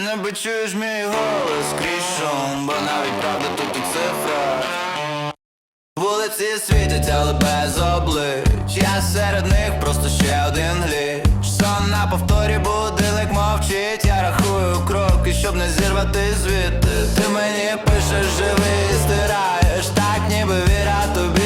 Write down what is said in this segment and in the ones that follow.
ніби чуєш мій голос крізь шум, бо навіть правда тут у цифрах. Вулиці світять, але без облич. Я серед них просто ще один гліч Сон на повторі будильник мовчить. Я рахую кроки, щоб не зірвати звідти. Ти мені пишеш живий, стираєш. Так ніби віра тобі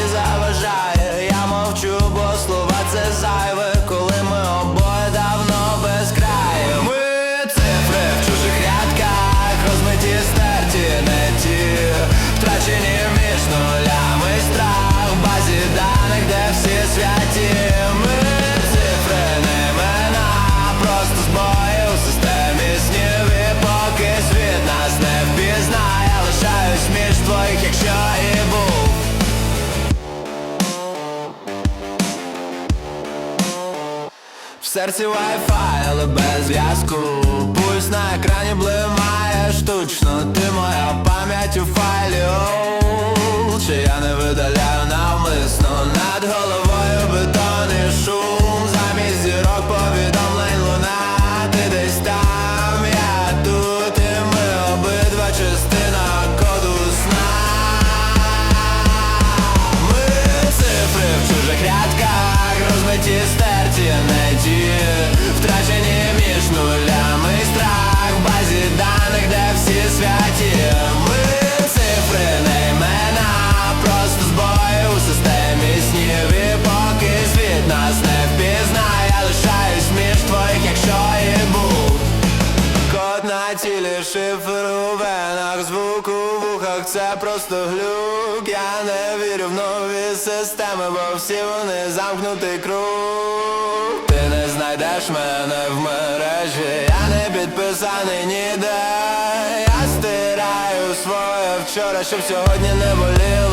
Серці Wi-Fi, але без зв'язку. Пульс на екрані блимає на тілі, шифр у венах, звук у вухах, це просто глюк. Я не вірю в нові системи, бо всі вони замкнутий круг. Ти не знайдеш мене в мережі, я не підписаний ніде. Я стираю своє вчора, щоб сьогодні не боліло